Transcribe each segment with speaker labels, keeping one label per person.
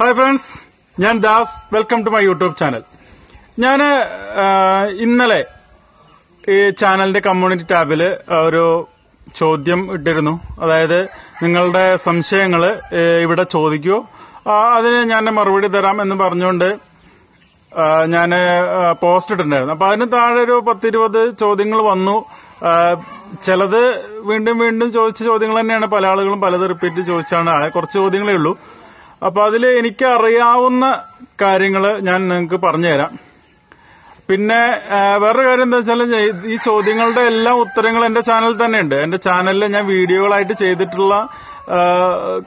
Speaker 1: Hi friends ഞാൻ Das. Welcome to my YouTube channel ഞാൻ ഇന്നലെ ഈ ചാനലിന്റെ കമ്മ്യൂണിറ്റി ടാബിൽ ഒരു ചോദ്യം ഇട്ടിരുന്നു. അതായത് നിങ്ങളുടെ സംശയങ്ങൾ ഇവിടെ ചോദിക്കൂ. അതിന് ഞാൻ മറുപടി തരാം എന്ന് പറഞ്ഞുകൊണ്ട് ഞാൻ പോസ്റ്റ് ഇട്ടിട്ടുണ്ടായിരുന്നു. അപ്പൊ അതിന് താഴെ ഒരു പത്തിരുപത് ചോദ്യങ്ങൾ വന്നു. ചിലത് വീണ്ടും വീണ്ടും ചോദിച്ച ചോദ്യങ്ങൾ തന്നെയാണ്. പല ആളുകളും പലത് റിപ്പീറ്റ് ചോദിച്ചാണ് കുറച്ച് ചോദ്യങ്ങളേ ഉള്ളൂ. അപ്പൊ അതിൽ എനിക്ക് അറിയാവുന്ന കാര്യങ്ങൾ ഞാൻ നിങ്ങൾക്ക് പറഞ്ഞുതരാം. പിന്നെ വേറൊരു കാര്യം എന്താ വെച്ചാൽ ഈ ചോദ്യങ്ങളുടെ എല്ലാ ഉത്തരങ്ങളും എന്റെ ചാനലിൽ തന്നെയുണ്ട്. എന്റെ ചാനലിൽ ഞാൻ വീഡിയോകളായിട്ട് ചെയ്തിട്ടുള്ള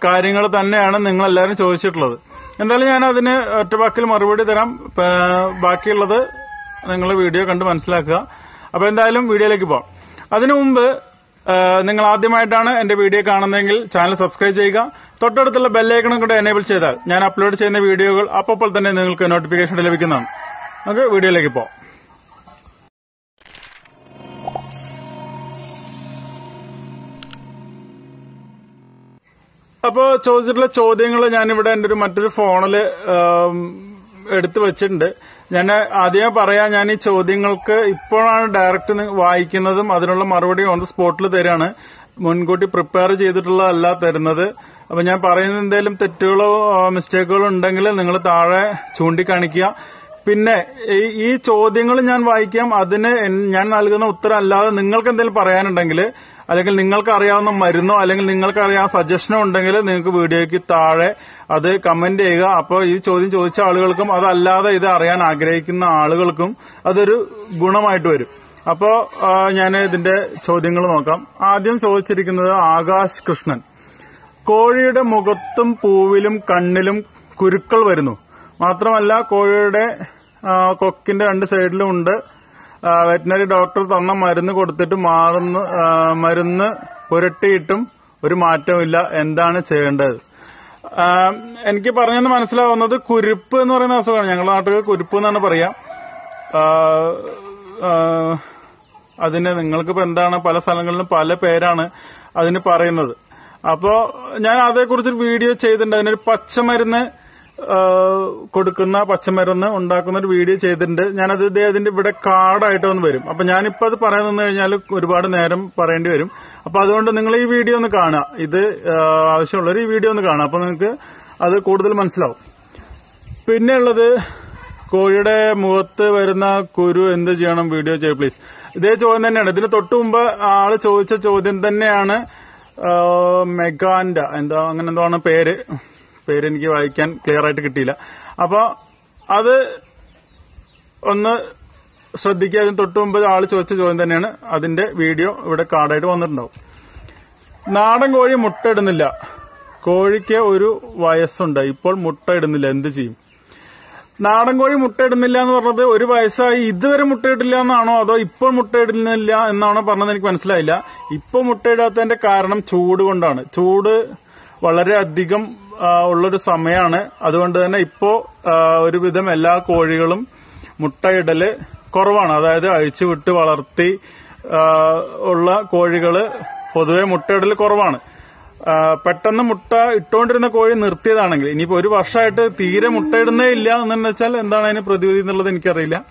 Speaker 1: കാര്യങ്ങൾ തന്നെയാണ് നിങ്ങൾ എല്ലാവരും ചോദിച്ചിട്ടുള്ളത്. എന്തായാലും ഞാൻ അതിന് ഒറ്റവാക്കിൽ മറുപടി തരാം. ബാക്കിയുള്ളത് നിങ്ങൾ വീഡിയോ കണ്ട് മനസ്സിലാക്കുക. അപ്പൊ എന്തായാലും വീഡിയോയിലേക്ക് പോവാം. അതിനു മുമ്പ് നിങ്ങൾ ആദ്യമായിട്ടാണ് എന്റെ വീഡിയോ കാണുന്നതെങ്കിൽ ചാനൽ സബ്സ്ക്രൈബ് ചെയ്യുക. തൊട്ടടുത്തുള്ള ബെല്ലൈക്കണം കൂടെ എനേബിൾ ചെയ്താൽ ഞാൻ അപ്ലോഡ് ചെയ്യുന്ന വീഡിയോകൾ അപ്പോൾ തന്നെ നിങ്ങൾക്ക് നോട്ടിഫിക്കേഷൻ ലഭിക്കുന്നതാണ് നമുക്ക് വീഡിയോയിലേക്ക് പോകാം അപ്പോൾ ചോദിച്ചിട്ടുള്ള ചോദ്യങ്ങൾ ഞാനിവിടെ എന്റെ ഒരു മറ്റൊരു ഫോണിൽ എടുത്തു വെച്ചിട്ടുണ്ട്. ഞാൻ ആദ്യമേ പറയാം ഞാൻ ഈ ചോദ്യങ്ങൾക്ക് ഇപ്പോഴാണ് ഡയറക്റ്റ് വായിക്കുന്നതും അതിനുള്ള മറുപടി ഓൺ ദ സ്പോട്ടിൽ തരാണ്. മുൻകൂട്ടി പ്രിപ്പയർ ചെയ്തിട്ടുള്ളതല്ല തരുന്നത്. അപ്പൊ ഞാൻ പറയുന്ന എന്തെങ്കിലും തെറ്റുകളോ മിസ്റ്റേക്കുകളോ ഉണ്ടെങ്കിൽ നിങ്ങൾ താഴെ ചൂണ്ടിക്കാണിക്കുക. പിന്നെ ഈ- ചോദ്യങ്ങൾ ഞാൻ വായിക്കാം. അതിന് ഞാൻ നൽകുന്ന ഉത്തരം അല്ലാതെ നിങ്ങൾക്ക് എന്തെങ്കിലും പറയാനുണ്ടെങ്കിൽ അല്ലെങ്കിൽ നിങ്ങൾക്ക് അറിയാവുന്ന മരുന്നോ അല്ലെങ്കിൽ നിങ്ങൾക്ക് അറിയാവുന്ന സജഷനോ ഉണ്ടെങ്കിൽ നിങ്ങൾക്ക് വീഡിയോയ്ക്ക് താഴെ അത് കമന്റ് ചെയ്യുക. അപ്പോൾ ഈ ചോദ്യം ചോദിച്ച ആളുകൾക്കും അതല്ലാതെ ഇത് അറിയാൻ ആഗ്രഹിക്കുന്ന ആളുകൾക്കും അതൊരു ഗുണമായിട്ട് വരും. അപ്പോ ഞാൻ ഇതിന്റെ ചോദ്യങ്ങൾ നോക്കാം. ആദ്യം ചോദിച്ചിരിക്കുന്നത് ആകാശ് കൃഷ്ണൻ. കോഴിയുടെ മുഖത്തും പൂവിലും കണ്ണിലും കുരുക്കൾ വരുന്നു. മാത്രമല്ല കോഴിയുടെ കൊക്കിന്റെ രണ്ട് സൈഡിലും ഉണ്ട്. വെറ്റിനറി ഡോക്ടർ തന്ന മരുന്ന് കൊടുത്തിട്ട് മാറുന്ന മരുന്ന് പുരട്ടിയിട്ടും ഒരു മാറ്റമില്ല എന്താണ് ചെയ്യേണ്ടത്? എനിക്ക് പറഞ്ഞെന്ന് മനസ്സിലാവുന്നത് കുരുപ്പ് എന്ന് പറയുന്ന അസുഖമാണ്. ഞങ്ങളുടെ നാട്ടിൽ കുരുപ്പ് എന്നാണ് പറയാ. അതിന് നിങ്ങൾക്കിപ്പോ എന്താണ്? പല സ്ഥലങ്ങളിലും പല പേരാണ് അതിന് പറയുന്നത്. അപ്പോ ഞാൻ അതേക്കുറിച്ച് വീഡിയോ ചെയ്തിട്ടുണ്ട്. അതിനൊരു പച്ചമരുന്ന് കൊടുക്കുന്ന പച്ചമരുന്ന് ഉണ്ടാക്കുന്ന ഒരു വീഡിയോ ചെയ്തിട്ടുണ്ട്. ഞാനത് അത് അതിന്റെ ഇവിടെ കാർഡായിട്ട് വന്ന് വരും. അപ്പൊ ഞാനിപ്പോ അത് പറയാൻ നിന്ന് കഴിഞ്ഞാൽ ഒരുപാട് നേരം പറയേണ്ടി വരും. അപ്പൊ അതുകൊണ്ട് നിങ്ങൾ ഈ വീഡിയോ ഒന്ന് കാണുക. ഇത് ആവശ്യമുള്ളവർ ഈ വീഡിയോ ഒന്ന് കാണുക. അപ്പൊ നിങ്ങൾക്ക് അത് കൂടുതൽ മനസ്സിലാവും. പിന്നെ ഉള്ളത് കോഴിയുടെ മുഖത്ത് വരുന്ന കുരു എന്ത് ചെയ്യണം? വീഡിയോ ചെയ്യുക പ്ലീസ്. ഇതേ ചോദ്യം തന്നെയാണ്. ഇതിന് തൊട്ടു മുമ്പ് ആൾ ചോദിച്ച ചോദ്യം തന്നെയാണ് മെഗാൻഡ. എന്താ അങ്ങനെ എന്തോ ആണ് പേര്? പേര് എനിക്ക് വായിക്കാൻ ക്ലിയർ ആയിട്ട് കിട്ടിയില്ല. അപ്പോൾ അത് ഒന്ന് ശ്രദ്ധിക്കുക. അതിന് തൊട്ട് മുമ്പ് ആൾ ചോദിച്ച ചോദ്യം തന്നെയാണ്. അതിന്റെ വീഡിയോ ഇവിടെ കാർഡായിട്ട് വന്നിട്ടുണ്ടാവും. നാടൻ കോഴി മുട്ട ഇടുന്നില്ല കോഴിക്ക് ഒരു വയസ്സുണ്ട്. ഇപ്പോൾ മുട്ട ഇടുന്നില്ല എന്ത് ചെയ്യും? നാടൻ കോഴി മുട്ടയിടുന്നില്ല എന്ന് പറഞ്ഞത് ഒരു വയസ്സായി ഇതുവരെ മുട്ടയിട്ടില്ല എന്നാണോ അതോ ഇപ്പോൾ മുട്ടയിടുന്നില്ല എന്നാണോ പറഞ്ഞത് എനിക്ക് മനസ്സിലായില്ല. ഇപ്പൊ മുട്ടയിടാത്തതിന്റെ കാരണം ചൂട് കൊണ്ടാണ്. ചൂട് വളരെ അധികം ഉള്ളൊരു സമയമാണ് അതുകൊണ്ട് തന്നെ ഇപ്പോ ഒരുവിധം എല്ലാ കോഴികളും മുട്ടയിടൽ കുറവാണ്. അതായത് അഴിച്ചു വിട്ട് വളർത്തി ഉള്ള കോഴികൾ പൊതുവെ മുട്ടയിടൽ കുറവാണ്. പെട്ടെന്ന് മുട്ട ഇട്ടുകൊണ്ടിരുന്ന കോഴി നിർത്തിയതാണെങ്കിൽ ഇനിയിപ്പോ ഒരു വർഷമായിട്ട് തീരെ മുട്ടയിടുന്നേ ഇല്ല എന്ന് വെച്ചാൽ എന്താണ് അതിന് പ്രതിവിധി എന്നുള്ളത് എനിക്കറിയില്ല.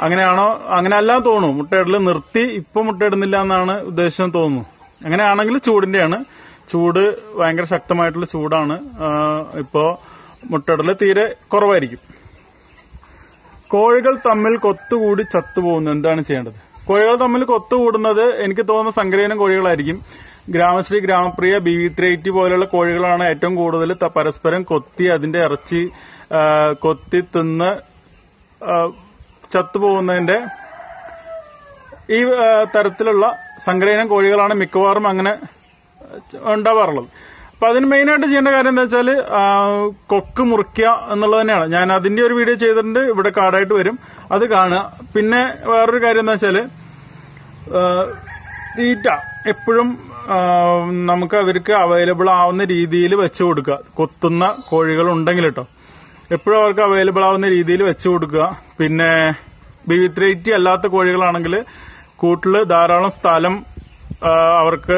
Speaker 1: അങ്ങനെയാണോ അങ്ങനെ അല്ല തോന്നുന്നു. മുട്ടയിടൽ നിർത്തി ഇപ്പൊ മുട്ടയിടുന്നില്ല എന്നാണ് ഉദ്ദേശം തോന്നുന്നു. അങ്ങനെയാണെങ്കിൽ ചൂടിന്റെയാണ്. ചൂട് ഭയങ്കര ശക്തമായിട്ടുള്ള ചൂടാണ്. ഇപ്പോ മുട്ടയിടൽ തീരെ കുറവായിരിക്കും. കോഴികൾ തമ്മിൽ കൊത്തുകൂടി ചത്തുപോകുന്നു. എന്താണ് ചെയ്യേണ്ടത്? കോഴികൾ തമ്മിൽ കൊത്തുകൂടുന്നത് എനിക്ക് തോന്നുന്ന സങ്കരയിനം കോഴികളായിരിക്കും. Gramasree Gramapriya B V three eighty പോലെയുള്ള കോഴികളാണ് ഏറ്റവും കൂടുതൽ പരസ്പരം കൊത്തി അതിന്റെ ഇറച്ചി കൊത്തി തിന്ന് ചത്തുപോകുന്നതിന്റെ ഈ തരത്തിലുള്ള സങ്കരയിനം കോഴികളാണ് മിക്കവാറും അങ്ങനെ ഉണ്ടാവാറുള്ളത്. അപ്പൊ അതിന് മെയിനായിട്ട് ചെയ്യേണ്ട കാര്യം എന്താ വെച്ചാൽ കൊക്ക് മുറിക്കുക എന്നുള്ളത് തന്നെയാണ്. ഞാൻ അതിന്റെ ഒരു വീഡിയോ ചെയ്തിട്ടുണ്ട് ഇവിടെ കാർഡായിട്ട് വരും. അത് കാണുക. പിന്നെ വേറൊരു കാര്യം എന്താ വെച്ചാൽ തീറ്റ. എപ്പോഴും നമുക്ക് അവർക്ക് അവൈലബിൾ ആവുന്ന രീതിയിൽ വെച്ചു കൊടുക്കുക. കൊത്തുന്ന കോഴികൾ ഉണ്ടെങ്കിൽ കേട്ടോ എപ്പോഴും അവർക്ക് അവൈലബിൾ ആവുന്ന രീതിയിൽ വെച്ചു കൊടുക്കുക. പിന്നെ ബിവിത്രേറ്റി അല്ലാത്ത കോഴികളാണെങ്കിൽ കൂട്ടിൽ ധാരാളം സ്ഥലം അവർക്ക്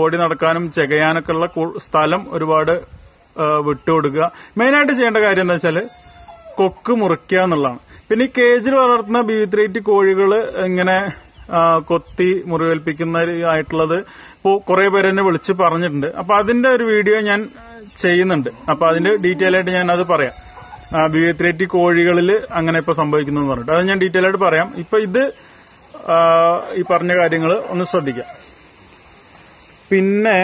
Speaker 1: ഓടി നടക്കാനും ചെകയാനൊക്കെ ഉള്ള സ്ഥലം ഒരുപാട് വിട്ടുകൊടുക്കുക മെയിനായിട്ട് ചെയ്യേണ്ട കാര്യം എന്താ വെച്ചാൽ കൊക്ക് മുറിക്കുക എന്നുള്ളതാണ്. പിന്നെ ഈ കേജിൽ വളർത്തുന്ന ബിവിത്രേറ്റി കോഴികൾ ഇങ്ങനെ കൊത്തി മുറിവേൽപ്പിക്കുന്ന ആയിട്ടുള്ളത് ഇപ്പോ കുറെ പേര് എന്നെ വിളിച്ച് പറഞ്ഞിട്ടുണ്ട്. അപ്പൊ അതിന്റെ ഒരു വീഡിയോ ഞാൻ ചെയ്യുന്നുണ്ട്. അപ്പൊ അതിന്റെ ഡീറ്റെയിൽ ആയിട്ട് ഞാൻ അത് പറയാം. ബീത്രീറ്റ് കോഴികളിൽ അങ്ങനെ ഇപ്പൊ സംഭവിക്കുന്നു പറഞ്ഞിട്ട്. അത് ഞാൻ ഡീറ്റെയിൽ ആയിട്ട് പറയാം. ഇപ്പൊ ഇത് ഈ പറഞ്ഞ കാര്യങ്ങൾ ഒന്ന് ശ്രദ്ധിക്കാം. പിന്നെ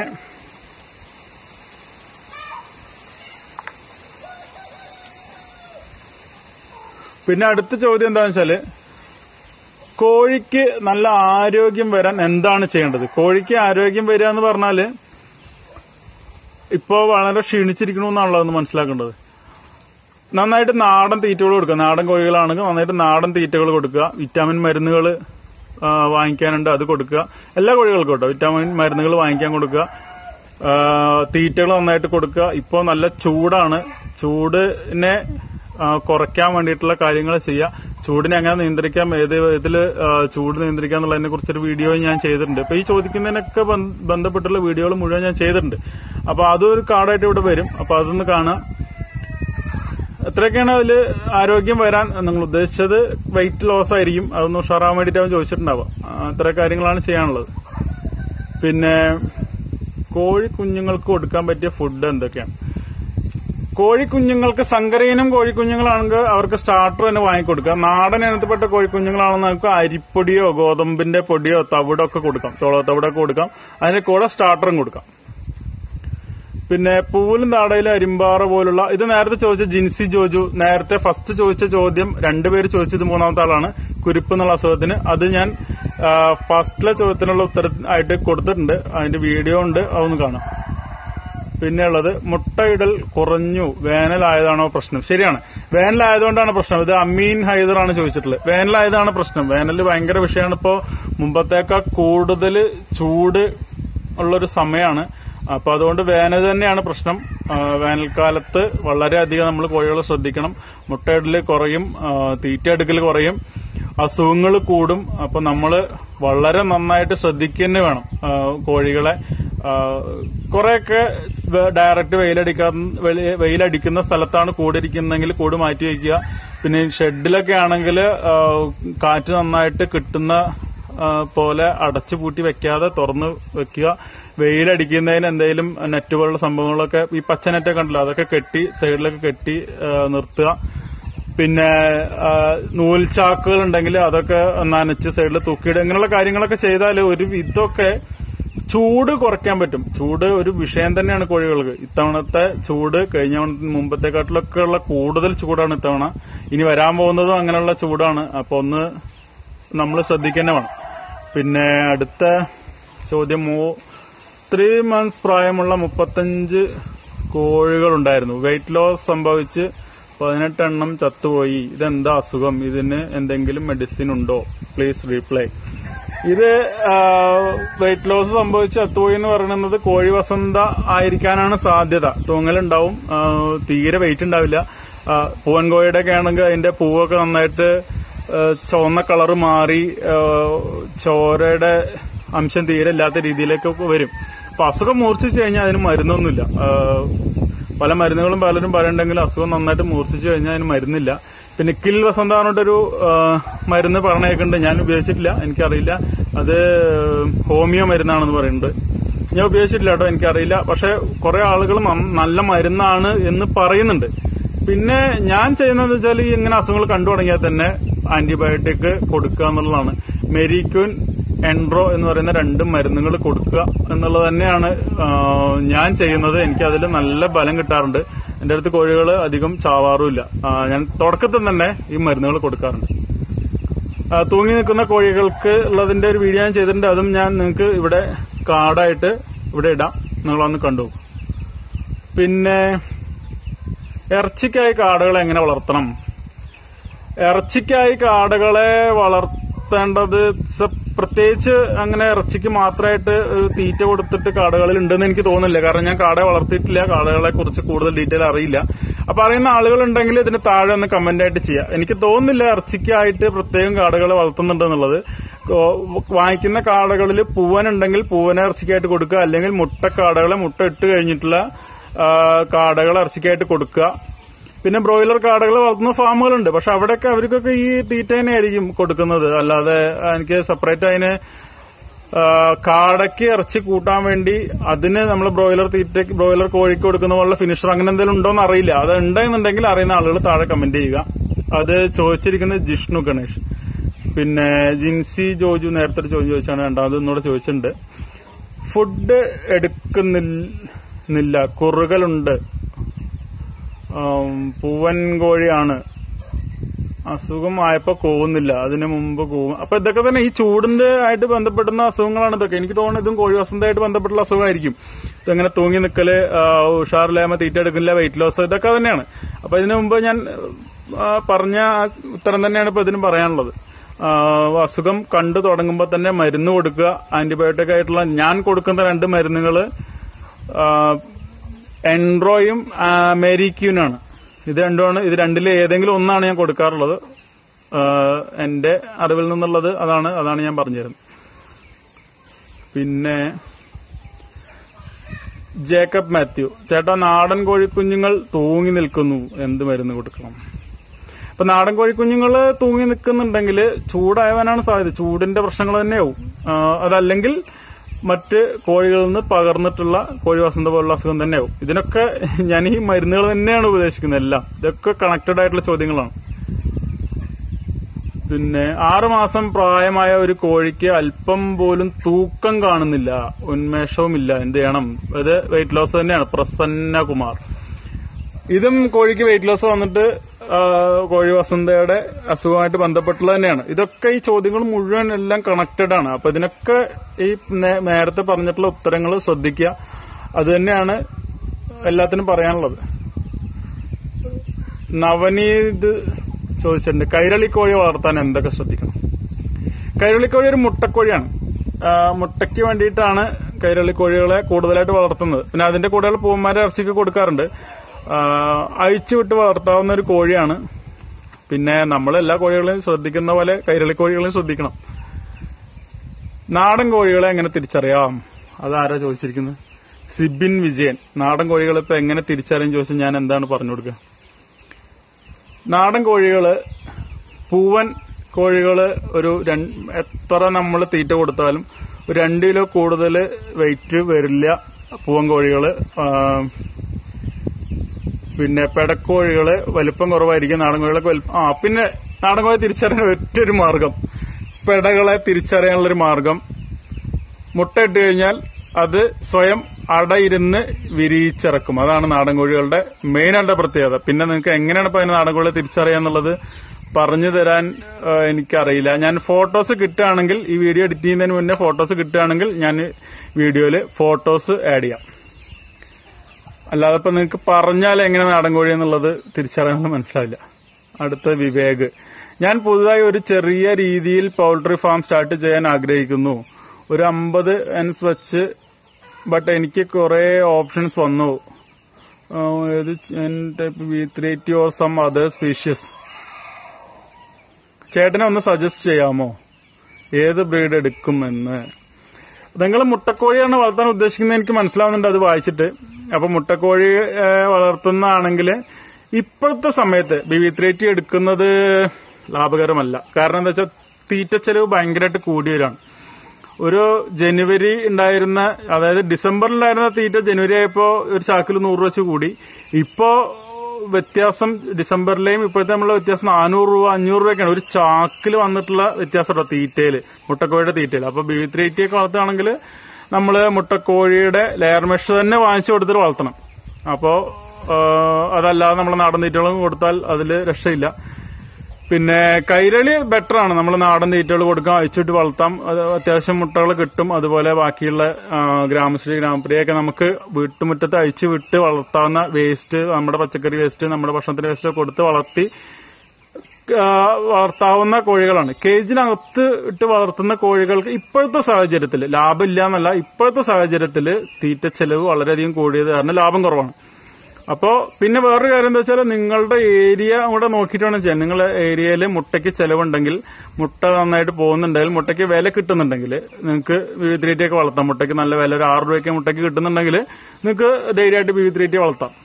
Speaker 1: പിന്നെ അടുത്ത ചോദ്യം എന്താണെന്ന് വെച്ചാൽ കോഴിക്ക് നല്ല ആരോഗ്യം വരാൻ എന്താണ് ചെയ്യേണ്ടത്? കോഴിക്ക് ആരോഗ്യം വരിക എന്ന് പറഞ്ഞാൽ ഇപ്പോ വളരെ ക്ഷീണിച്ചിരിക്കണമെന്നാണല്ലോ എന്ന് മനസ്സിലാക്കേണ്ടത്. നന്നായിട്ട് നാടൻ തീറ്റകൾ കൊടുക്കുക. നാടൻ കോഴികളാണെങ്കിൽ നന്നായിട്ട് നാടൻ തീറ്റകൾ കൊടുക്കുക. വിറ്റാമിൻ മരുന്നുകൾ വാങ്ങിക്കാനുണ്ട് അത് കൊടുക്കുക. എല്ലാ കോഴികൾക്കും കേട്ടോ വിറ്റാമിൻ മരുന്നുകൾ വാങ്ങിക്കാൻ കൊടുക്കുക. തീറ്റകൾ നന്നായിട്ട് കൊടുക്കുക. ഇപ്പോൾ നല്ല ചൂടാണ്. ചൂടിനെ കുറയ്ക്കാൻ വേണ്ടിയിട്ടുള്ള കാര്യങ്ങൾ ചെയ്യുക ചൂടിനെ എങ്ങനെ നിയന്ത്രിക്കാം? ഏത് ഇതിൽ ചൂട് നിയന്ത്രിക്കാം എന്നുള്ളതിനെ കുറിച്ചൊരു വീഡിയോ ഞാൻ ചെയ്തിട്ടുണ്ട്. അപ്പൊ ഈ ചോദിക്കുന്നതിനൊക്കെ ബന്ധ- ബന്ധപ്പെട്ടുള്ള വീഡിയോകൾ മുഴുവൻ ഞാൻ ചെയ്തിട്ടുണ്ട്. അപ്പൊ അതൊരു കാർഡായിട്ട് ഇവിടെ വരും. അപ്പൊ അതൊന്ന് കാണാം. എത്രയൊക്കെയാണ് അതിൽ ആരോഗ്യം വരാൻ നിങ്ങൾ ഉദ്ദേശിച്ചത്? വെയിറ്റ് ലോസ് ആയിരിക്കും. അതൊന്ന് ഉഷാറാൻ വേണ്ടിയിട്ട് അവൻ ചോദിച്ചിട്ടുണ്ടാവാം അത്ര കാര്യങ്ങളാണ് ചെയ്യാനുള്ളത്. പിന്നെ കോഴി കുഞ്ഞുങ്ങൾക്ക് കൊടുക്കാൻ പറ്റിയ ഫുഡ് എന്തൊക്കെയാണ്? കോഴി കുഞ്ഞുങ്ങൾക്ക് സങ്കരയിനം കോഴിക്കുഞ്ഞുങ്ങളാണെങ്കിൽ അവർക്ക് സ്റ്റാർട്ടർ തന്നെ വാങ്ങിക്കൊടുക്കുക. നാടൻ ഇനത്തിൽപ്പെട്ട കോഴിക്കുഞ്ഞുങ്ങളാണെന്ന് നമുക്ക് അരിപ്പൊടിയോ ഗോതമ്പിന്റെ പൊടിയോ തവിടോ ഒക്കെ കൊടുക്കാം. ചോള തവിടൊക്കെ കൊടുക്കാം. അതിന്റെ കൂടെ സ്റ്റാർട്ടറും കൊടുക്കാം. പിന്നെ പൂവിലും താടയിലെ അരിമ്പാറ പോലുള്ള ഇത് നേരത്തെ ചോദിച്ച ജിൻസി ജോജു നേരത്തെ ഫസ്റ്റ് ചോദിച്ച ചോദ്യം രണ്ടുപേര് ചോദിച്ചത് മൂന്നാമത്തെ ആളാണ്. കുരിപ്പ് എന്നുള്ള അസുഖത്തിന്. അത് ഞാൻ ഫസ്റ്റിലെ ചോദ്യത്തിനുള്ള ഉത്തരം ആയിട്ട് കൊടുത്തിട്ടുണ്ട്. അതിന്റെ വീഡിയോ ഉണ്ട്. അതൊന്ന് കാണാം. പിന്നെ ഉള്ളത് മുട്ടയിടൽ കുറഞ്ഞു വേനലായതാണോ പ്രശ്നം? ശരിയാണ്. വേനലായതുകൊണ്ടാണ് പ്രശ്നം. ഇത് അമീൻ ഹൈദറാണ് ചോദിച്ചിട്ടുള്ളത്. വേനലായതാണ് പ്രശ്നം. വേനൽ ഭയങ്കര വിഷയമാണ്. ഇപ്പോ മുമ്പത്തേക്കാൾ കൂടുതൽ ചൂട് ഉള്ളൊരു സമയമാണ് അപ്പൊ അതുകൊണ്ട് വേനൽ തന്നെയാണ് പ്രശ്നം. വേനൽക്കാലത്ത് വളരെയധികം നമ്മൾ കോഴികളെ ശ്രദ്ധിക്കണം. മുട്ടയിടൽ കുറയും തീറ്റ എടുക്കൽ കുറയും അസുഖങ്ങൾ കൂടും. അപ്പൊ നമ്മൾ വളരെ നന്നായിട്ട് ശ്രദ്ധിക്കുക തന്നെ വേണം കോഴികളെ. കുറെയൊക്കെ ഡയറക്റ്റ് വെയിലടിക്കാൻ വെയിലടിക്കുന്ന സ്ഥലത്താണ് കൂടിരിക്കുന്നതെങ്കിൽ കൂട് മാറ്റി വയ്ക്കുക. പിന്നെ ഷെഡിലൊക്കെ ആണെങ്കിൽ കാറ്റ് നന്നായിട്ട് കിട്ടുന്ന പോലെ അടച്ചു പൂട്ടി വെക്കാതെ തുറന്ന് വെക്കുക. വെയിലടിക്കുന്നതിന് എന്തെങ്കിലും നെറ്റ് പോലുള്ള സംഭവങ്ങളൊക്കെ ഈ പച്ച നെറ്റൊക്കെ ഉണ്ടല്ലോ അതൊക്കെ കെട്ടി സൈഡിലൊക്കെ കെട്ടി നിർത്തുക. പിന്നെ നൂൽ ചാക്കുകൾ ഉണ്ടെങ്കിൽ അതൊക്കെ നനച്ച് സൈഡിൽ തൂക്കിയിടുക. ഇങ്ങനെയുള്ള കാര്യങ്ങളൊക്കെ ചെയ്താൽ ഒരു ഇതൊക്കെ ചൂട് കുറയ്ക്കാൻ പറ്റും. ചൂട് ഒരു വിഷയം തന്നെയാണ് കോഴികൾക്ക്. ഇത്തവണത്തെ ചൂട് കഴിഞ്ഞ മുമ്പത്തെക്കാട്ടിലൊക്കെ ഉള്ള കൂടുതൽ ചൂടാണ് ഇത്തവണ. ഇനി വരാൻ പോകുന്നതും അങ്ങനെയുള്ള ചൂടാണ്. അപ്പൊ ഒന്ന് നമ്മൾ ശ്രദ്ധിക്കേണ്ട വേണം. പിന്നെ അടുത്ത ചോദ്യം ത്രീ മന്ത്സ് പ്രായമുള്ള മുപ്പത്തഞ്ച് കോഴികളുണ്ടായിരുന്നു. വെയിറ്റ് ലോസ് സംഭവിച്ച് പതിനെട്ടെണ്ണം ചത്തുപോയി. ഇതെന്താ അസുഖം? ഇതിന് എന്തെങ്കിലും മെഡിസിൻ ഉണ്ടോ? Please reply. ഇത് വെയിറ്റ് ലോസ് സംഭവിച്ച് ചത്തുപോയി എന്ന് പറയുന്നത് കോഴി വസന്ത ആയിരിക്കാനാണ് സാധ്യത. തൂങ്ങലുണ്ടാവും തീരെ വെയിറ്റ് ഉണ്ടാവില്ല. പൂവൻ കോഴിയുടെ ഒക്കെ ആണെങ്കിൽ അതിന്റെ പൂവൊക്കെ നന്നായിട്ട് ചുവന്ന കളർ മാറി ചോരയുടെ അംശം തീരെ ഇല്ലാത്ത രീതിയിലേക്ക് വരും. അപ്പൊ അസുഖം മൂർച്ഛിച്ചു കഴിഞ്ഞാൽ അതിന് മരുന്നൊന്നുമില്ല. പല മരുന്നുകളും പലരും പറയണ്ടെങ്കിലും അസുഖം നന്നായിട്ട് മൂർച്ഛിച്ചു കഴിഞ്ഞാൽ അതിന് മരുന്നില്ല. പിന്നെ കിൽ വസന്ത പറഞ്ഞിട്ടൊരു മരുന്ന് പറഞ്ഞേക്കുന്നുണ്ട്. ഞാൻ ഉപയോഗിച്ചിട്ടില്ല. എനിക്കറിയില്ല. അത് ഹോമിയോ മരുന്നാണെന്ന് പറയുന്നത് ഞാൻ ഉപയോഗിച്ചിട്ടില്ല കേട്ടോ എനിക്കറിയില്ല. പക്ഷെ കുറെ ആളുകൾ നല്ല മരുന്നാണ് എന്ന് പറയുന്നുണ്ട്. പിന്നെ ഞാൻ ചെയ്യുന്നത് വെച്ചാൽ ഈ ഇങ്ങനെ അസുഖങ്ങൾ കണ്ടു തുടങ്ങിയാൽ തന്നെ ആന്റിബയോട്ടിക് കൊടുക്കുക എന്നുള്ളതാണ്. മെരിക്യൂൻ എൻഡ്രോ എന്ന് പറയുന്ന രണ്ട് മരുന്നുകൾ കൊടുക്കുക എന്നുള്ളത് തന്നെയാണ് ഞാൻ ചെയ്യുന്നത്. എനിക്ക് അതിൽ നല്ല ബലം കിട്ടാറുണ്ട്. എന്റെ അടുത്ത് കോഴികൾ അധികം ചാവാറുമില്ല. ഞാൻ തുടക്കത്തിൽ തന്നെ ഈ മരുന്നുകൾ കൊടുക്കാറുണ്ട്. തൂങ്ങി നിൽക്കുന്ന കോഴികൾക്ക് ഉള്ളതിന്റെ ഒരു വീഡിയോ ഞാൻ ചെയ്തിട്ടുണ്ട്. അതും ഞാൻ നിങ്ങൾക്ക് ഇവിടെ കാർഡായിട്ട് ഇവിടെ ഇടാം. നിങ്ങളൊന്ന് കണ്ടു. പിന്നെ ഇറച്ചിക്കായി കാടകളെ എങ്ങനെ വളർത്തണം? ഇറച്ചിക്കായി കാടുകളെ വളർത്തേണ്ടത് പ്രത്യേകിച്ച് അങ്ങനെ ഇറച്ചിക്ക് മാത്രമായിട്ട് തീറ്റ കൊടുത്തിട്ട് കാടകളിൽ ഉണ്ടെന്ന് എനിക്ക് തോന്നുന്നില്ല. കാരണം ഞാൻ കാടെ വളർത്തിയിട്ടില്ല. കാടകളെ കുറിച്ച് കൂടുതൽ ഡീറ്റെയിൽ അറിയില്ല. അപ്പൊ അറിയുന്ന ആളുകൾ ഉണ്ടെങ്കിൽ ഇതിന് താഴെ ഒന്ന് കമന്റ് ആയിട്ട് ചെയ്യാം. എനിക്ക് തോന്നുന്നില്ല ഇറച്ചിക്കായിട്ട് പ്രത്യേകം കാടുകൾ വളർത്തുന്നുണ്ടെന്നുള്ളത്. വാങ്ങിക്കുന്ന കാടകളിൽ പൂവനുണ്ടെങ്കിൽ പൂവനെ ഇറച്ചിക്കായിട്ട് കൊടുക്കുക. അല്ലെങ്കിൽ മുട്ടക്കാടകളെ മുട്ട ഇട്ട് കഴിഞ്ഞിട്ടുള്ള കാടകൾ ഇറച്ചിക്കായിട്ട് കൊടുക്കുക. പിന്നെ ബ്രോയിലർ കാടകൾ വളർത്തുന്ന ഫാമുകളുണ്ട്. പക്ഷെ അവിടെയൊക്കെ അവർക്കൊക്കെ ഈ തീറ്റ തന്നെയായിരിക്കും കൊടുക്കുന്നത്. അല്ലാതെ എനിക്ക് സെപ്പറേറ്റ് അതിന് കാടയ്ക്ക് ഇറച്ചി കൂട്ടാൻ വേണ്ടി അതിന് നമ്മൾ ബ്രോയിലർ തീറ്റയ്ക്ക് ബ്രോയിലർ കോഴിക്ക് കൊടുക്കുന്ന പോലുള്ള ഫിനിഷർ അങ്ങനെ എന്തെങ്കിലും ഉണ്ടോ എന്ന് അറിയില്ല. അത് ഉണ്ടെന്നുണ്ടെങ്കിൽ അറിയുന്ന ആളുകൾ താഴെ കമന്റ് ചെയ്യുക. അത് ചോദിച്ചിരിക്കുന്നത് ജിഷ്ണു ഗണേഷ്. പിന്നെ ജിൻസി ജോജു നേരത്തെ ചോദ്യം ചോദിച്ചാണ്. രണ്ടാമത് ഇന്നോട് ചോദിച്ചിട്ടുണ്ട്. ഫുഡ് എടുക്കുന്നില്ല കുറുകലുണ്ട്. പൂവൻ കോഴിയാണ് അസുഖം ആയപ്പോ കോവുന്നില്ല അതിനു മുമ്പ് കോവും അപ്പൊ ഇതൊക്കെ തന്നെ ഈ ചൂടിന്റെ ആയിട്ട് ബന്ധപ്പെടുന്ന അസുഖങ്ങളാണ് ഇതൊക്കെ. എനിക്ക് തോന്നുന്നത് ഇതും കോഴി വസന്തമായിട്ട് ബന്ധപ്പെട്ടുള്ള അസുഖമായിരിക്കും. ഇതെങ്ങനെ തൂങ്ങി നിക്കൽ ഉഷാറില്ലായ്മ തീറ്റ എടുക്കില്ല വെയിറ്റ് ലോസ് ഇതൊക്കെ തന്നെയാണ്. അപ്പൊ ഇതിനു മുമ്പ് ഞാൻ പറഞ്ഞ ഉത്തരം തന്നെയാണ് ഇപ്പൊ ഇതിനും പറയാനുള്ളത്. അസുഖം കണ്ടു തുടങ്ങുമ്പോൾ തന്നെ മരുന്ന് കൊടുക്കുക. ആന്റിബയോട്ടിക് ആയിട്ടുള്ള ഞാൻ കൊടുക്കുന്ന രണ്ട് മരുന്നുകൾ എൻഡ്രോയും മേരിക്യൂനാണ്. ഇത് രണ്ടുമാണ്. ഇത് രണ്ടിലെ ഏതെങ്കിലും ഒന്നാണ് ഞാൻ കൊടുക്കാറുള്ളത്. എന്റെ അറിവിൽ നിന്നുള്ളത് അതാണ് അതാണ് ഞാൻ പറഞ്ഞുതരുന്നത്. പിന്നെ ജേക്കബ് മാത്യു ചേട്ടാ നാടൻ കോഴിക്കുഞ്ഞുങ്ങൾ തൂങ്ങി നിൽക്കുന്നു. എന്ത് മരുന്ന് കൊടുക്കണം? ഇപ്പൊ നാടൻ കോഴിക്കുഞ്ഞുങ്ങൾ തൂങ്ങി നിൽക്കുന്നുണ്ടെങ്കിൽ ചൂടായവനാണ് സാധ്യത. ചൂടിന്റെ പ്രശ്നങ്ങൾ തന്നെയാവും. അതല്ലെങ്കിൽ മറ്റ് കോഴികളിൽ നിന്ന് പകർന്നിട്ടുള്ള കോഴി വസന്ത പോലുള്ള അസുഖം തന്നെയാവും. ഇതിനൊക്കെ ഞാൻ ഈ മരുന്നുകൾ തന്നെയാണ് ഉപദേശിക്കുന്നത് എല്ലാം. ഇതൊക്കെ കണക്റ്റഡ് ആയിട്ടുള്ള ചോദ്യങ്ങളാണ്. പിന്നെ ആറുമാസം പ്രായമായ ഒരു കോഴിക്ക് അല്പം പോലും തൂക്കം കാണുന്നില്ല ഉന്മേഷവുമില്ല എന്ത് ചെയ്യണം? ഇത് വെയിറ്റ് ലോസ് തന്നെയാണ്. പ്രസന്ന കുമാർ ഇതും കോഴിക്ക് വെയിറ്റ് ലോസ് വന്നിട്ട് കോഴി വസന്തയുടെ അസുഖമായിട്ട് ബന്ധപ്പെട്ടുള്ളത് തന്നെയാണ്. ഇതൊക്കെ ഈ ചോദ്യങ്ങൾ മുഴുവൻ എല്ലാം കണക്റ്റഡ് ആണ്. അപ്പൊ ഇതിനൊക്കെ ഈ നേരത്തെ പറഞ്ഞിട്ടുള്ള ഉത്തരങ്ങൾ ശ്രദ്ധിക്കുക. അത് തന്നെയാണ് എല്ലാത്തിനും പറയാനുള്ളത്. നവനീത് ചോദിച്ചിട്ടുണ്ട്. കൈരളിക്കോഴി വളർത്താൻ എന്തൊക്കെ ശ്രദ്ധിക്കണം? കൈരളിക്കോഴി ഒരു മുട്ടക്കോഴിയാണ്. മുട്ടയ്ക്ക് വേണ്ടിയിട്ടാണ് കൈരളിക്കോഴികളെ കൂടുതലായിട്ട് വളർത്തുന്നത്. പിന്നെ അതിന്റെ കൂടെയുള്ള പൂവന്മാരെ ഇറച്ചിക്ക് കൊടുക്കാറുണ്ട്. ആ, അഴിച്ചു വിട്ട് വളർത്താവുന്ന ഒരു കോഴിയാണ്. പിന്നെ നമ്മൾ എല്ലാ കോഴികളെയും ശ്രദ്ധിക്കുന്ന പോലെ കൈരളി കോഴികളെയും ശ്രദ്ധിക്കണം. നാടൻ കോഴികളെ എങ്ങനെ തിരിച്ചറിയാം? അതാരാ ചോദിച്ചിരിക്കുന്നത്? സിബിൻ വിജയൻ. നാടൻ കോഴികളെ ഇപ്പൊ എങ്ങനെ തിരിച്ചറിയും ചോദിച്ചാൽ ഞാൻ എന്താണ് പറഞ്ഞു കൊടുക്കുക? നാടൻ കോഴികൾ പൂവൻ കോഴികൾ ഒരു എത്ര നമ്മൾ തീറ്റ കൊടുത്താലും രണ്ട് കിലോ കൂടുതൽ വെയിറ്റ് വരില്ല പൂവൻ കോഴികൾ. പിന്നെ പെടക്കോഴികൾ വലിപ്പം കുറവായിരിക്കും നാടൻ കോഴികളൊക്കെ വലിപ്പം ആ പിന്നെ നാടൻ കോഴി തിരിച്ചറിയാൻ ഒറ്റൊരു മാർഗം. പെടകളെ തിരിച്ചറിയാനുള്ളൊരു മാർഗം. മുട്ടയിട്ട് കഴിഞ്ഞാൽ അത് സ്വയം അടയിരുന്ന് വിരിയിച്ചിറക്കും. അതാണ് നാടൻ കോഴികളുടെ മെയിൻ ആയിട്ട് പ്രത്യേകത. പിന്നെ നിങ്ങൾക്ക് എങ്ങനെയാണ് ഇപ്പൊ അതിന് നാടൻ തിരിച്ചറിയാന്നുള്ളത് പറഞ്ഞു തരാൻ എനിക്കറിയില്ല. ഞാൻ ഫോട്ടോസ് കിട്ടുകയാണെങ്കിൽ ഈ വീഡിയോ എഡിറ്റ് ചെയ്യുന്നതിന് മുന്നേ ഫോട്ടോസ് കിട്ടുകയാണെങ്കിൽ ഞാൻ വീഡിയോയിൽ ഫോട്ടോസ് ആഡ് ചെയ്യാം. അല്ലാതെ ഇപ്പൊ നിങ്ങൾക്ക് പറഞ്ഞാൽ എങ്ങനെ നാടൻ കോഴി എന്നുള്ളത് തിരിച്ചറിയാൻ മനസ്സിലാവില്ല. അടുത്ത വിവേക്. ഞാൻ പുതുതായി ഒരു ചെറിയ രീതിയിൽ പൗൾട്രി ഫാം സ്റ്റാർട്ട് ചെയ്യാൻ ആഗ്രഹിക്കുന്നു. ഒരു അമ്പത് എൻസ് വെച്ച് ബട്ട് എനിക്ക് കുറെ ഓപ്ഷൻസ് വന്നു. Type or some other species ചേട്ടനെ ഒന്ന് സജസ്റ്റ് ചെയ്യാമോ? ഏത് ബ്രീഡ് എടുക്കുമെന്ന്. നിങ്ങൾ മുട്ടക്കോഴിയാണ് വളർത്താൻ ഉദ്ദേശിക്കുന്നത് എനിക്ക് മനസ്സിലാവുന്നുണ്ട് അത് വായിച്ചിട്ട്. അപ്പൊ മുട്ടക്കോഴി വളർത്തുന്നതാണെങ്കിൽ ഇപ്പോഴത്തെ സമയത്ത് ബി വി ത്രീ എടുക്കുന്നത് ലാഭകരമല്ല. കാരണം എന്താ വെച്ചാൽ തീറ്റ ചെലവ് ഭയങ്കരമായിട്ട് കൂടി വരാണ്. ഒരു ജനുവരി ഉണ്ടായിരുന്ന അതായത് ഡിസംബറിലുണ്ടായിരുന്ന തീറ്റ ജനുവരി ആയപ്പോ ഒരു ചാക്കിൽ നൂറ് വെച്ച് കൂടി. ഇപ്പോ വ്യത്യാസം ഡിസംബറിലെയും ഇപ്പോഴത്തെ നമ്മളെ വ്യത്യാസം നാനൂറ് രൂപ അഞ്ഞൂറ് രൂപയൊക്കെയാണ്. ഒരു ചാക്കിൽ വന്നിട്ടുള്ള വ്യത്യാസം കേട്ടോ തീറ്റയിൽ മുട്ടക്കോഴിയുടെ തീറ്റയിൽ അപ്പൊ ബി ത്രീ വളർത്തുകയാണെങ്കിൽ നമ്മൾ മുട്ടക്കോഴിയുടെ ലെയർ മെഷ് തന്നെ വാങ്ങിച്ചു കൊടുത്തിട്ട് വളർത്തണം. അപ്പോൾ അതല്ലാതെ നമ്മൾ നാടൻ തീറ്റകളും കൊടുത്താൽ അതിൽ രക്ഷയില്ല. പിന്നെ കൈരളി ബെറ്റർ ആണ്. നമ്മൾ നാടൻ തീറ്റകൾ കൊടുക്കാം അയച്ചിട്ട് വളർത്താം. അത് അത്യാവശ്യം മുട്ടകൾ കിട്ടും. അതുപോലെ ബാക്കിയുള്ള ഗ്രാമശ്രീ ഗ്രാമപ്രിയൊക്കെ നമുക്ക് വീട്ടുമുറ്റത്ത് അഴിച്ചു വിട്ട് വളർത്താവുന്ന വേസ്റ്റ് നമ്മുടെ പച്ചക്കറി വേസ്റ്റ് നമ്മുടെ ഭക്ഷണത്തിന്റെ വേസ്റ്റ് കൊടുത്ത് വളർത്തി വളർത്താവുന്ന കോഴികളാണ്. കേജിനകത്ത് ഇട്ട് വളർത്തുന്ന കോഴികൾക്ക് ഇപ്പോഴത്തെ സാഹചര്യത്തിൽ ലാഭമില്ല എന്നല്ല ഇപ്പോഴത്തെ സാഹചര്യത്തിൽ തീറ്റ ചെലവ് വളരെയധികം കൂടിയത് കാരണം ലാഭം കുറവാണ്. അപ്പോ പിന്നെ വേറൊരു കാര്യം എന്താ വെച്ചാൽ നിങ്ങളുടെ ഏരിയ കൂടെ നോക്കിയിട്ട് വേണം ചെയ്യാൻ നിങ്ങളുടെ ഏരിയയിൽ മുട്ടയ്ക്ക് ചെലവുണ്ടെങ്കിൽ മുട്ട നന്നായിട്ട് പോകുന്നുണ്ടെങ്കിൽ മുട്ടയ്ക്ക് വില കിട്ടുന്നുണ്ടെങ്കിൽ നിങ്ങൾക്ക് വിവിധ രീതിയൊക്കെ വളർത്താം. മുട്ടയ്ക്ക് നല്ല വില ഒരു ആറ് രൂപയ്ക്ക് മുട്ടയ്ക്ക് കിട്ടുന്നുണ്ടെങ്കിൽ നിങ്ങൾക്ക് ധൈര്യമായിട്ട് വിവിധ രീതി വളർത്താം.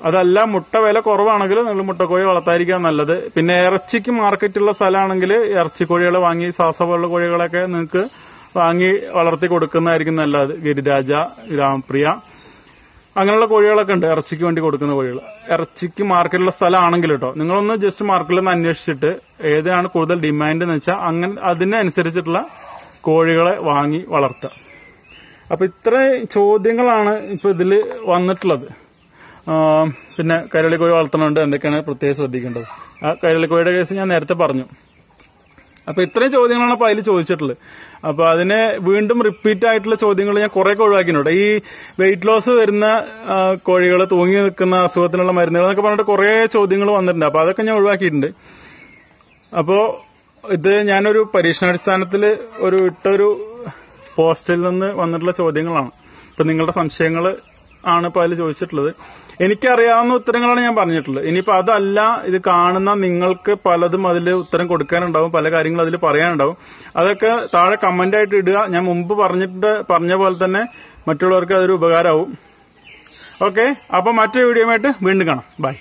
Speaker 1: അതല്ല മുട്ട വില കുറവാണെങ്കിൽ നിങ്ങൾ മുട്ടക്കോഴി വളർത്താതിരിക്കാൻ നല്ലത്. പിന്നെ ഇറച്ചിക്ക് മാർക്കറ്റുള്ള സ്ഥലമാണെങ്കിൽ ഇറച്ചിക്കോഴികളെ വാങ്ങി സാസ പോലുള്ള കോഴികളൊക്കെ നിങ്ങൾക്ക് വാങ്ങി വളർത്തി കൊടുക്കുന്നതായിരിക്കും നല്ലത്. ഗിരിരാജ ഗ്രാമപ്രിയ അങ്ങനെയുള്ള കോഴികളൊക്കെ ഉണ്ട്. ഇറച്ചിക്ക് വേണ്ടി കൊടുക്കുന്ന കോഴികൾ. ഇറച്ചിക്ക് മാർക്കറ്റുള്ള സ്ഥലമാണെങ്കിൽ കേട്ടോ നിങ്ങളൊന്ന് ജസ്റ്റ് മാർക്കറ്റിൽ ഒന്ന് അന്വേഷിച്ചിട്ട് ഏതാണ് കൂടുതൽ ഡിമാൻഡ് എന്ന് വെച്ചാൽ അങ്ങനെ അതിനനുസരിച്ചിട്ടുള്ള കോഴികളെ വാങ്ങി വളർത്തുക. അപ്പൊ ഇത്ര ചോദ്യങ്ങളാണ് ഇപ്പൊ ഇതിൽ വന്നിട്ടുള്ളത്. പിന്നെ കൈരളിക്കോഴി വളർത്തണുണ്ട് എന്തൊക്കെയാണ് പ്രത്യേകം ശ്രദ്ധിക്കേണ്ടത്? ആ കൈരളിക്കോഴിയുടെ കേസ് ഞാൻ നേരത്തെ പറഞ്ഞു. അപ്പൊ ഇത്രയും ചോദ്യങ്ങളാണ് അപ്പൊ അതിൽ ചോദിച്ചിട്ടുള്ളത്. അപ്പൊ അതിനെ വീണ്ടും റിപ്പീറ്റ് ആയിട്ടുള്ള ചോദ്യങ്ങൾ ഞാൻ കുറെ ഒഴിവാക്കിയിട്ടുണ്ട്. ഈ വെയിറ്റ് ലോസ് വരുന്ന കോഴികൾ തൂങ്ങി നിൽക്കുന്ന അസുഖത്തിനുള്ള മരുന്നുകൾ എന്നൊക്കെ പറഞ്ഞിട്ട് കുറെ ചോദ്യങ്ങൾ വന്നിട്ടുണ്ട്. അപ്പൊ അതൊക്കെ ഞാൻ ഒഴിവാക്കിയിട്ടുണ്ട്. അപ്പോ ഇത് ഞാനൊരു പരീക്ഷണാടിസ്ഥാനത്തിൽ ഒരു ഇട്ടൊരു പോസ്റ്റിൽ നിന്ന് വന്നിട്ടുള്ള ചോദ്യങ്ങളാണ്. ഇപ്പൊ നിങ്ങളുടെ സംശയങ്ങൾ ആണ് ഇപ്പൊ അതിൽ ചോദിച്ചിട്ടുള്ളത്. എനിക്കറിയാവുന്ന ഉത്തരങ്ങളാണ് ഞാൻ പറഞ്ഞിട്ടുള്ളത്. ഇനിയിപ്പോ അതല്ല ഇത് കാണുന്ന നിങ്ങൾക്ക് പലതും അതിൽ ഉത്തരം കൊടുക്കാനുണ്ടാവും പല കാര്യങ്ങളും അതിൽ പറയാനുണ്ടാവും. അതൊക്കെ താഴെ കമന്റ് ആയിട്ട് ഇടുക. ഞാൻ മുമ്പ് പറഞ്ഞിട്ട് പറഞ്ഞ പോലെ തന്നെ മറ്റുള്ളവർക്ക് അതൊരു ഉപകാരമാവും. ഓക്കെ അപ്പൊ മറ്റൊരു വീഡിയോ വീണ്ടും കാണാം. ബൈ